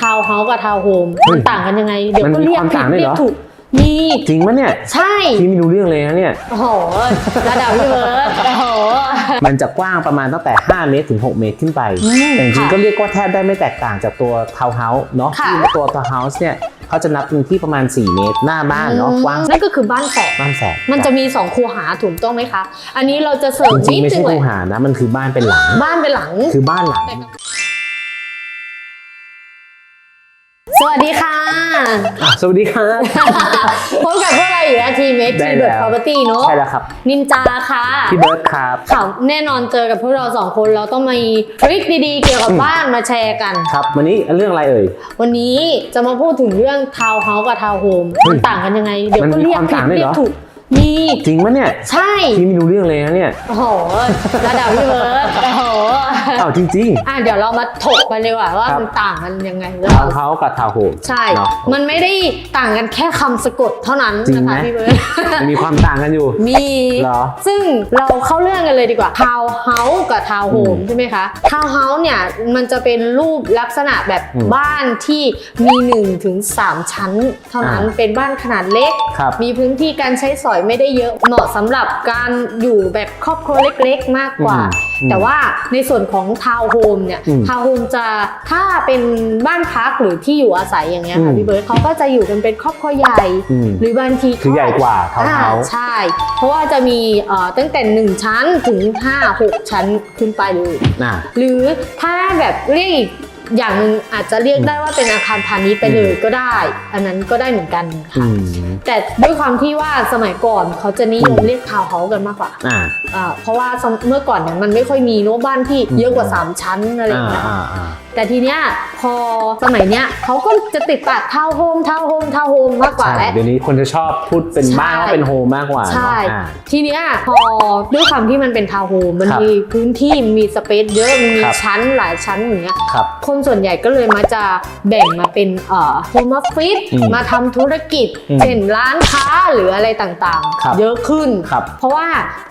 ทาวน์เฮาส์กับทาวน์โฮมเฮ้ยมันต่างกันยังไง เดี๋ยวมันก็มีเรียกความผิต่าดงด้วยเรีเหยรกอถูกมีจริงปะเนี่ย ใช่พี่ไม่รู้เรื่องเลยนะเนี่ย โอ้โห ระดับพี่เบิร์ดโอ้โห มันจะกว้างประมาณตั้งแต่ 5 เมตรถึง 6 เมตรขึ้นไปอืมแต่จริงๆค่ะก็เรียกว่าแทบได้ไม่แตกต่างจากตัวทาวน์เฮาส์เนาะค่ะที่ตัวทาวน์เฮาส์เนี่ยเขาจะนับเป็นที่ประมาณ 4 เมตรหน้าบ้านเนาะกว้างนั่นก็คือบ้านแฝดบ้านแสนมันจะมีสองคูหาถูกต้องไหมคะ อันนี้เราจะเสริมจริงนิดๆไม่นึใช่งเลคูยหานะมันคือบ้านเป็นหลัง บ้านเป็นหลังคือบ้านหลัง สวัสดีค่ะ อะสวัสดีครับ พบกับพวกเราอยู่แล้วทีเมได้ทีแล้วเบิร์ดพาวเวอร์ตี้เนาะใช่แล้วครับ นินจาค่ะพี่เบิร์ดครับ ค่ะแน่นอนเจอกับพวกเราสองคนเราต้องมีทริคดีๆ เกี่ยวกับอืมบ้านมาแชร์กัน ครับ วันนี้เรื่องอะไรเอ่ย วันนี้จะมาพูดถึงเรื่องทาวน์เฮาส์กับทาวน์โฮมเฮ้ยมันต่างกันยังไง เดี๋ยวมันก็มีเรียกความผิดต่างด้วยเรีเหยรกอ ถูก มีจริงปะเนี่ยใช่พี่ไม่รู้เรื่องเลยนะเนี่ยโอ้โหระดับพี่เบิร์ดโอ้โหอ้าวจริงอะเดี๋ยวเรามาถกกันเลยว่าว่าครับ มันต่างกันยังไงๆทาวน์เฮาส์กับทาวน์โฮมใช่ เนาะมันไม่ได้ต่างกันแค่คำสะกดเท่านั้นจริงนะไหม คะพี่เบิร์ดมันมีความต่างกันอยู่ มีเหรอซึ่งเราเข้าเรื่องกันเลยดีกว่าทาวน์เฮาส์กับทาวน์โฮมอืมใช่ไหมคะทาวน์เฮาส์เนี่ยมันจะเป็นรูปลักษณะแบบอืมบ้านที่มี1ถึง3ชั้น เท่านั้นอ่าเป็นบ้านขนาดเล็ก ครับมีพื้นที่การใช้สอยไม่ได้เยอะเหมาะสำหรับการอยู่แบบครอบครัวเล็กๆ มากกว่าอืมแต่ว่าในส่วนของทาวน์โฮมเนี่ยอืมทาวน์โฮมจะถ้าเป็นบ้านพักหรือที่อยู่อาศัยอย่างเงี้ยอืค่ะมพี่เบิร์ดเขาก็จะอยู่กันเป็นครอบครัวใหญ่อืมหรือบางทีคือใหญ่กว่าทาวน์เฮาส์อ่ใช่ เพราะว่าจะมีเอ่อตั้งแต่ 1 ชั้นถึง 5 6 ชั้นขึ้นไปเลยน่ะหรือถ้าแบบเรียกอีก อย่างหนึ่งอาจจะเรียกได้ว่าเป็นอาคารพาณิชย์ไปเลยก็ได้ อันนั้นก็ได้เหมือนกันอืค่ะมแต่ด้วยความที่ว่าสมัยก่อนเขาจะนิยมอืมเรียกทาวน์เฮาส์กันมากกว่าอ่าอ่าเพราะว่าสมเมื่อก่อนเนี่ยมันไม่ค่อยมีโน้บ้านที่เยอะกว่า 3 ชั้นอะไรออ่าย่างเงี้ยอ่าอ่า แต่ทีเนี้ยพอสมัยเนี้ยเขาก็จะติดปากทาวน์โฮมทาวน์โฮมทาวน์โฮมมากกว่าใช่แล้ว เดี๋ยวนี้คนจะชอบพูดเป็นบ้านใช่ว่าเป็นโฮมมากกว่าเนอะใช่ อ่า ทีเนี้ยพอด้วยความที่มันเป็นทาวน์โฮมมันครับมีพื้นที่มีสเปซเยอะมันมีครับ ชั้นหลายชั้นอย่างเงี้ย ครับ คนส่วนใหญ่ก็เลยมาจะแบ่งมาเป็นเอ่อโฮมออฟฟิศอืมมาทำธุรกิจอืมเช่นร้านค้าหรืออะไรต่างครับ ๆ เยอะขึ้น ครับ เพราะว่า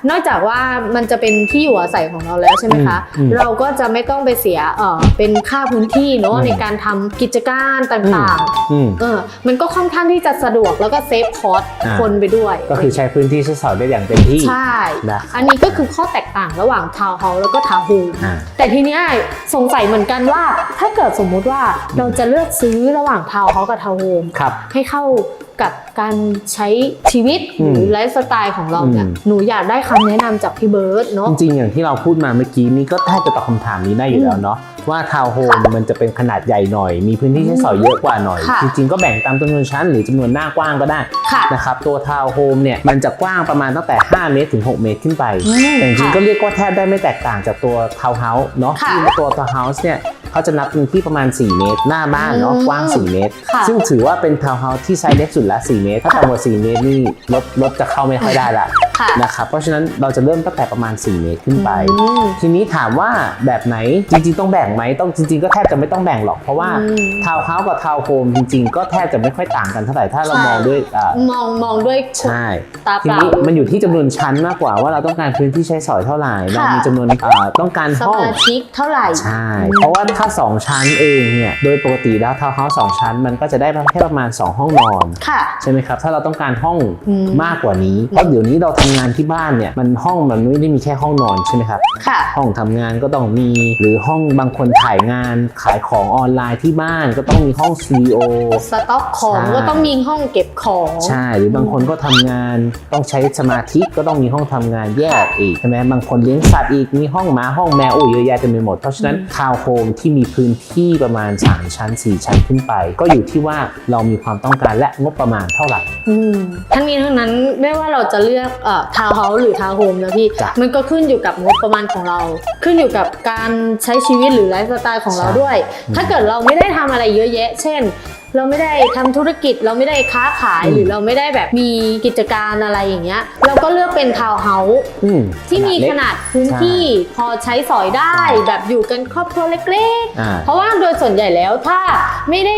นอกจากว่ามันจะเป็นที่อยู่อาศัยของเราแล้วใช่ไหมคะ อืมอืมเราก็จะไม่ต้องไปเสียเอ่อเป็นค่าพื้นที่เนาะอืมในการทำกิจการต่างอืม ๆเออมันก็ค่อนข้างที่จะสะดวกแล้วก็เซฟคอสอ่า คนไปด้วย ก็คือใช้พื้นที่ใช้สอยได้อย่างเต็มที่ ใช่ นะอันนี้ก็คือข้อแตกต่างระหว่างทาวน์เฮาส์แล้วก็ทาวน์โฮมอ่า แต่ทีเนี้ยสงสัยเหมือนกันว่า ถ้าเกิดสมมุติว่าเราจะเลือกซื้อระหว่างทาวน์เฮาส์กับทาวน์โฮมครับ ให้เข้ากับการใช้ชีวิตอืมหรือไลฟ์สไตล์ของเราเนี่ยอืม หนูอยากได้คำแนะนำจากพี่เบิร์ตเนาะ จริงๆอย่างที่เราพูดมาเมื่อกี้นี้ก็แทบจะตอบคำถามนี้ได้อยู่แล้วเนาะ ว่าทาวน์โฮมค่ะมันจะเป็นขนาดใหญ่หน่อย มีพื้นที่ใช้สอยเยอะกว่าหน่อย ค่ะจริงๆ ก็แบ่งตามจำนวนชั้นหรือจำนวนหน้ากว้างก็ได้ค่ะนะครับตัวทาวน์โฮมเนี่ยมันจะกว้างประมาณตั้งแต่ 5 เมตรถึง 6 เมตรขึ้นไปอืมแต่จริงๆค่ะก็เรียกว่าแทบได้ไม่แตกต่างจากตัวทาวน์เฮาส์เนาะค่ะ ที่ตัวทาวน์เฮาส์เนี่ย เขาจะนับเป็นที่ประมาณ 4 เมตร หน้าบ้านเนาะอืมกว้าง 4 เมตร ค่ะซึ่งถือว่าเป็นทาวน์เฮาส์ที่ไซส์เล็กสุดละ 4 เมตร ถ้าต่ำกว่า 4 เมตรนี่รถรถจะเข้าไม่ค่อยได้ละค่ะ นะครับเพราะฉะนั้นเราจะเริ่มตั้งแต่ประมาณ 4 เมตรขึ้นไป อืม ทีนี้ถามว่าแบบไหนจริงๆต้องแบ่งไหมต้องจริง ๆ ก็แทบจะไม่ต้องแบ่งหรอก เพราะว่าอืมทาวน์เฮาส์กับทาวน์โฮมจริง ๆ ก็แทบจะไม่ค่อยต่างกันเท่าไหร่ถ้าเราใช่มองด้วยอ่ามองมองด้วยใช่ ตาทีเปล่า นี้มันอยู่ที่จำนวนชั้นมากกว่าว่าเราต้องการพื้นที่ใช้สอยเท่าไหร่ เรามีจำนวนเอ่อต้องการสห้อง มาชิกเท่าไหร่ ใช่ เพราะว่าถ้า2 ชั้นเองเนี่ยโดยปกติแล้วทาวน์เฮาส์สองชั้น มันก็จะได้แค่ประมาณ 2 ห้องนอนค่ะ ใช่ไหมครับ ถ้าเราต้องการห้องอืมมากกว่านี้เพราะเดี๋ยวนี้เราทำงานที่บ้านเนี่ยมันห้องมันไม่ได้มีแค่ห้องนอนใช่ไหมครับค่ะ ห้องทำงานก็ต้องมีหรือห้องบางคนถ่ายงานขายของออนไลน์ที่บ้านก็ต้องมีห้องสตูดิโอสต็อกของใช่ก็ต้องมีห้องเก็บของใช่หรือบางคนก็ทำงานต้องใช้สมาธิก็ต้องมีห้องทำงานแยกอีกใช่ไหมบางคนเลี้ยงสัตว์อีกมีห้องหมาห้องแมวโอ้ยเยอะแยะเต็มไปหมดเพราะฉะนั้นทาวน์โฮมที่มีพื้นที่ประมาณ 3 ชั้น 4 ชั้นขึ้นไป ก็อยู่ที่ว่าเรามีความต้องการและงบประมาณเท่าไหร่ อืมทั้งนี้ทั้งนั้นไม่ว่าเราจะเลือกเอ่อทาวน์เฮาส์หรือทาวน์โฮมนะพี่ จ้ะมันก็ขึ้นอยู่กับงบประมาณของเรา ขึ้นอยู่กับการใช้ชีวิตหรือไลฟ์สไตล์ของเราใช่ด้วย อืม ถ้าเกิดเราไม่ได้ทำอะไรเยอะแยะ เช่น เราไม่ได้ทำธุรกิจ เราไม่ได้ค้าขายอืมหรือเราไม่ได้แบบมีกิจการอะไรอย่างเงี้ย เราก็เลือกเป็นทาวน์เฮาส์อืมที่มีขนาดพื้นที่พอใช้สอยได้ใช่แบบอยู่กันครอบครัวเล็กอ่าๆเพราะว่าโดยส่วนใหญ่แล้วถ้าไม่ได้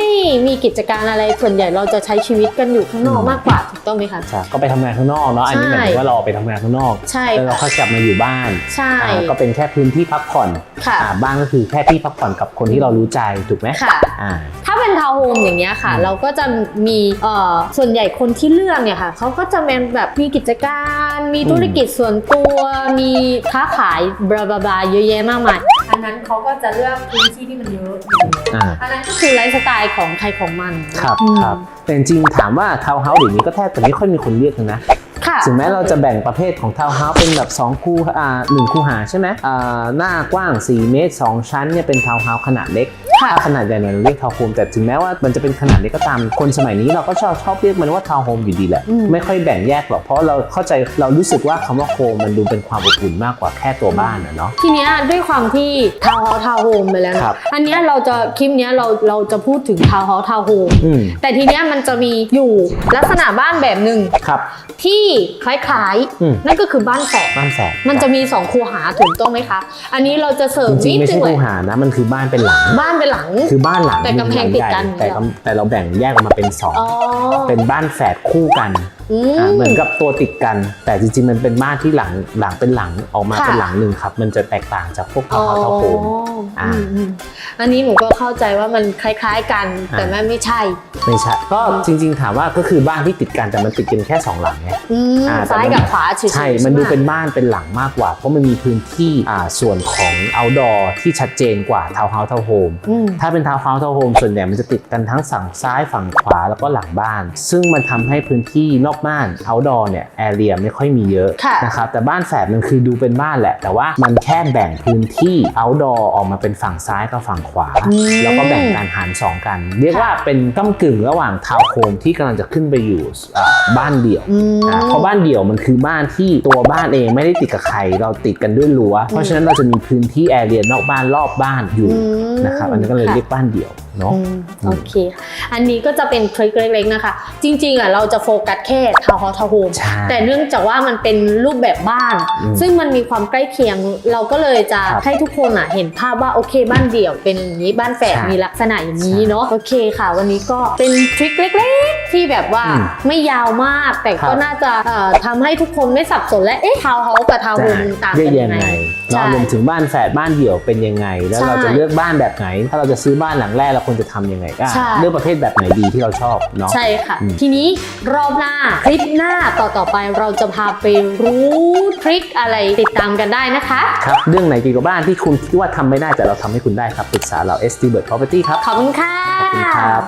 มีกิจการอะไรส่วนใหญ่เราจะใช้ชีวิตกันอยู่ข้างนอกอืมมากกว่าถูกต้องไหมคะใช่ก็ไปทำงานข้างนอกเนาะอันนี้หใช่มายถึงว่าเราออกไปทำงานข้างนอกใช่แล้วเราค่ะค่อยกลับมาอยู่บ้านใช่อ่าก็เป็นแค่พื้นที่พักผ่อนค่ะอ่าบ้านก็คือแค่ที่พักผ่อนกับคนที่เรารู้ใจถูกไหมค่ะอ่าถ้า เป็นทาวน์โฮมอย่างเงี้ยค่ะอืมเราก็จะมีเอ่อส่วนใหญ่คนที่เลือกเนี่ยค่ะเขาก็จะเป็นแบบมีกิจการ มีธุรกิจส่วนตัว มีค้าขายบลาบลาบลาเยอะแยะมากมายอันนั้นเขาก็จะเลือกพื้นที่ที่มันเยอะอ่า อันนั้นก็คือไลฟ์สไตล์ของใครของมัน ครับอืม ครับแต่จริงๆถามว่าทาวน์เฮาส์เดี๋ยวนี้ก็แทบจะไม่ค่อยมีคนเรียกเลยนะค่ะ ถึงแม้เราจะแบ่งประเภทของทาวน์เฮาส์เป็นแบบ2คู่อ่าหนึ่งคู่หาใช่ไหมอ่าหน้ากว้าง 4 เมตร 2 ชั้นเนี่ยเป็นทาวน์เฮาส์ขนาดเล็กค่ะถ้าขนาดใหญ่เนี่ยเราเรียกทาวน์โฮมแต่ถึงแม้ว่ามันจะเป็นขนาดเล็กก็ตาม คนสมัยนี้เราก็ชอบชอบเรียกมันว่าทาวน์โฮมอยู่ดีแหละอืมไม่ค่อยแบ่งแยกหรอก เพราะเราเข้าใจเรารู้สึกว่าคำว่าโฮมมันดูเป็นความอบอุ่นมากกว่าแค่ตัวบ้านอะเนาะทีเนี้ยด้วยความที่ทาวน์เฮาส์ทาวน์โฮมไปแล้วนะครับอันเนี้ยเราจะคลิปเนี้ยเราเราจะพูดถึงทาวน์เฮาส์ทาวน์โฮมอืมแต่ทีเนี้ยมันจะมีอยู่ลักษณะบ้านแบบหนึ่งครับที่คล้ายอืม ๆ นั่นก็คือบ้านแฝดบ้านแฝดมันจะมีสองคูหาถูกต้องไหมคะ อันนี้เราจะเสริมจริงๆไม่นิดนึใช่งเลคู่ยหานะมันคือบ้านเป็นหลัง บ้านเป็นหลัง คือบ้านหลังแต่กำแพงติดกันหลังใหญ่แต่กำแต่เราแบ่งแยกออกมาเป็นสองอ๋อเป็นบ้านแฝดคู่กันอือ่าเหมือนมกับตัวติดกัน แต่จริงๆมันเป็นบ้านที่หลังหลังเป็นหลังออกมาค่ะ เป็นหลังหนึ่งครับ มันจะแตกต่างจากพวกอ๋ทาอวน์เฮาส์ทาวน์โฮมอ่า อืมอืม อันนี้หนูก็เข้าใจว่ามันคล้ายๆกัน แต่อ่ามันไม่ใช่ ไม่ใช่ก็จริง ๆ ถามว่าก็คือบ้านที่ติดกันแต่มันติดกันแค่สองหลังไงอืมอ่าแต่ซ้ายมันกับขวาเฉยๆใช่ มันดูไหเป็นบ้านเป็นหลังมากกว่า เพราะมันมีพื้นที่อ่าส่วนของ outdoor ที่ชัดเจนกว่าทาวน์เฮาส์ทาวน์โฮม อืม ถ้าเป็นทาวน์เฮาส์ทาวน์โฮมส่วนใหญ่มันจะติดกันทั้งฝั่งซ้ายฝั่งขวาแล้วก็หลังบ้าน ซึ่งมันทำให้พื้นที่นอกบ้าน outdoor เนี่ยแอเรียไม่ค่อยมีเยอะค่ะ นะครับแต่บ้านแฝดมันคือดูเป็นบ้านแหละ แต่ว่ามันแค่แบ่งพื้นที่ outdoor ออกมาเป็นฝั่งซ้ายกับฝั่งขวาอืมแล้วก็แบ่งการหารสองกัน เรียกว่าเป็นก้ากึ่งระหว่างทาวน์โฮมที่กำลังจะขึ้นไปอยู่อ่าบ้านเดี่ยวอืมอ่าเพราะบ้านเดี่ยวมันคือบ้านที่ตัวบ้านเองไม่ได้ติดกับใครเราติดกันด้วยรั้วเพราะฉะนั้นเราจะมีพื้นที่แอเรียนอกบ้านรอบบ้านอยู่อืมนะครับอันนี้ก็เลยค่ะเรียกบ้านเดี่ยวเนาะอืมโอเค อันนี้ก็จะเป็นทริคเล็กๆนะคะ จริงๆอะเราจะโฟกัสแค่ทาวน์เฮาส์ทาวน์โฮมใช่แต่เนื่องจากว่ามันเป็นรูปแบบบ้านอืมซึ่งมันมีความใกล้เคียง เราก็เลยจะครับให้ทุกคนอะเห็นภาพว่าโอเคบ้านเดี่ยวเป็นอย่างนี้บ้านแฝดใช่มีลักษณะอย่างนี้ใช่เนาะโอเคค่ะ วันนี้ก็เป็นทริคเล็กๆ ที่แบบว่าอืมไม่ยาวมาก แต่ครัก็บน่าจะเอ่อทำให้ทุกคนไม่สับสนและเอ๊ะทาวน์เฮาส์กับทาวน์โฮมมันต่างเรียกักนยัยังงไงไงเนาะใช่รวมถึงบ้านแฝดบ้านเดี่ยวเป็นยังไง แล้วใช่เราจะเลือกบ้านแบบไหน ถ้าเราจะซื้อบ้านหลังแรกเราควรจะทำยังไงอะใช่ เลือกประเภทแบบไหนดีที่เราชอบเนาะ ใช่ค่ะ อืม ทีนี้รอบหน้าคลิปหน้าต่อต่อๆไปเราจะพาไปรู้ทริคอะไรติดตามกันได้นะคะ ครับเรื่องไหนเกี่ยวกับบ้านที่คุณคิดว่าทำไม่ได้แต่เราทำให้คุณได้ครับปรึกษาเรา ST Bird Property ครับ ขอบคุณค่ะ ขอบคุณครับ